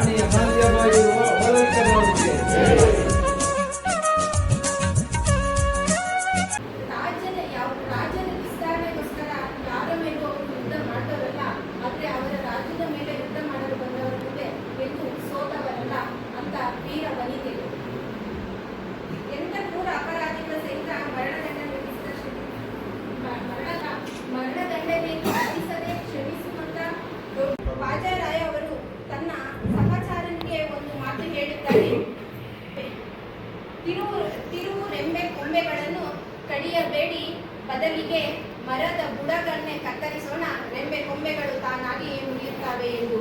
Ani, Ani, ರೆಂಬೆಗಳನ್ನು ಕಡಿಯಬೇಡಿ. ಬದಲಿಗೆ ಮರದ ಬುಡಗಳನ್ನೇ ಕತ್ತರಿಸೋಣ. ರೆಂಬೆ ಕೊಂಬೆಗಳು ತಾನಾಗಿ ಮುಗಿಯುತ್ತವೆ ಎಂದು.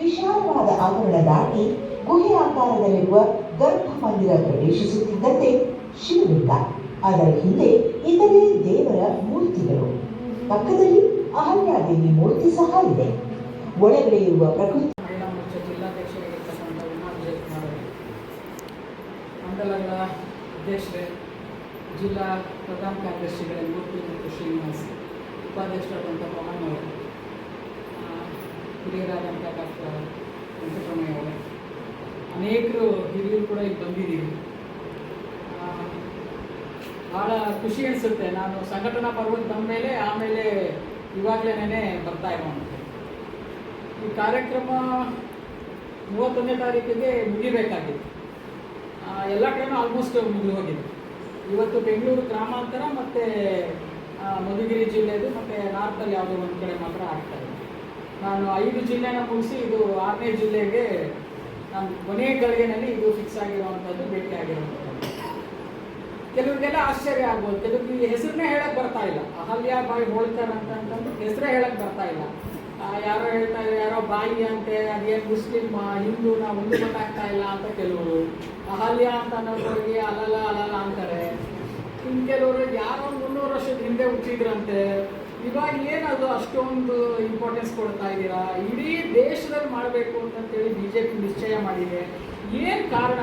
ವಿಶಾಲವಾದ ಆವರಣ ದಾಟಿ ಗುಹೆ ಆಕಾರದಲ್ಲಿರುವ ಗರ್ಭ ಮಂದಿರ ಪ್ರವೇಶಿಸುತ್ತಿದ್ದಂತೆ ಶಿವಲಿಂಗ. ಅದರ ಹಿಂದೆ ಇತರೆ ದೇವರ ಮೂರ್ತಿಗಳು. ಪಕ್ಕದಲ್ಲಿ ಅಹಲ್ಯಾದೇವಿ ಮೂರ್ತಿ ಸಹ ಇದೆ. ಒಳಗಡೆ ಇರುವ ಪ್ರಕೃತಿ ಮಂಡಲಗಳ ಅಧ್ಯಕ್ಷರೇ, ಜಿಲ್ಲಾ ಪ್ರಧಾನ ಕಾರ್ಯದರ್ಶಿಗಳ, ಮೂರ್ತಿ ಮತ್ತು ಶ್ರೀನಿವಾಸ್ ಉಪಾಧ್ಯಕ್ಷರಾದಂಥ ಪವನ್ ಅವರು ಹಿರಿಯರಾದಂಥ ಡಾಕ್ಟರ್ ವೆಂಕಟರಮಯ್ಯ ಅವರು, ಅನೇಕರು ಹಿರಿಯರು ಕೂಡ ಇಲ್ಲಿ ಬಂದಿದ್ದೀವಿ ಭಾಳ ಖುಷಿ ಅನಿಸುತ್ತೆ. ನಾನು ಸಂಘಟನಾ ಪರ್ವಕ್ಕೆ ಬಂದ ಮೇಲೆ, ಆಮೇಲೆ ಇವಾಗಲೇ ಬರ್ತಾ ಅಂತ. ಈ ಕಾರ್ಯಕ್ರಮ ಮೂವತ್ತೊಂದನೇ ತಾರೀಕಿಗೆ ಮುಗಿಬೇಕಾಗಿತ್ತು. ಎಲ್ಲ ಕಡೆನೂ ಆಲ್ಮೋಸ್ಟ್ ಮುಗಿದು ಹೋಗಿದೆ. ಇವತ್ತು ಬೆಂಗಳೂರು ಗ್ರಾಮಾಂತರ ಮತ್ತು ಮಧುಗಿರಿ ಜಿಲ್ಲೆದು ಮತ್ತು ನಾರ್ತಲ್ಲಿ ಯಾವುದೋ ಒಂದು ಕಡೆ ಮಾತ್ರ ಆಗ್ತಾ ಇದೆ. ನಾನು ಐದು ಜಿಲ್ಲೆನ ಮುಗಿಸಿ ಇದು ಆರನೇ ಜಿಲ್ಲೆಗೆ ನಾನು ಕೊನೆಯ ಗಳಿಗೆನಲ್ಲಿ ಇದು ಫಿಕ್ಸ್ ಆಗಿರುವಂಥದ್ದು ಭೇಟಿ ಆಗಿರುವಂಥದ್ದು ಕೆಲವರಿಗೆಲ್ಲ ಆಶ್ಚರ್ಯ ಆಗ್ಬೋದು. ಕೆಲವ್ರಿಗೆ ಹೆಸರನ್ನೇ ಹೇಳಕ್ ಬರ್ತಾ ಇಲ್ಲ. ಅಹಲ್ಯ ಬಾಯಿ ಹೋಳ್ಕರ್ ಅಂತ ಅಂತಂದು ಹೆಸರೇ ಹೇಳಕ್ ಬರ್ತಾ ಇಲ್ಲ. ಯಾರೋ ಹೇಳ್ತಾ ಇದ್ದಾರೆ, ಯಾರೋ ಬಾಯಿ ಅಂತೆ, ಅದೇನು ಮುಸ್ಲಿಮ್ ಹಿಂದೂನ ಒಂದು ಗೊತ್ತಾಗ್ತಾ ಇಲ್ಲ ಅಂತ ಕೆಲವರು. ಅಹಲ್ಯ ಅಂತ ಅನ್ನೋದ್ರಿಗೆ ಅಲಲ ಅಲಲ ಅಂತಾರೆ. ಇನ್ನು ಕೆಲವರು ಯಾರೋ ಮುನ್ನೂರು ವರ್ಷದ ಹಿಂದೆ ಹುಟ್ಟಿದ್ರಂತೆ, ಇವಾಗ ಏನದು ಅಷ್ಟೊಂದು ಇಂಪಾರ್ಟೆನ್ಸ್ ಕೊಡ್ತಾ ಇದ್ದೀರಾ? ಇಡೀ ದೇಶದಲ್ಲಿ ಮಾಡಬೇಕು ಅಂತೇಳಿ ಬಿ ಜೆ ಪಿ ನಿಶ್ಚಯ ಮಾಡಿದೆ. ಏನು ಕಾರಣ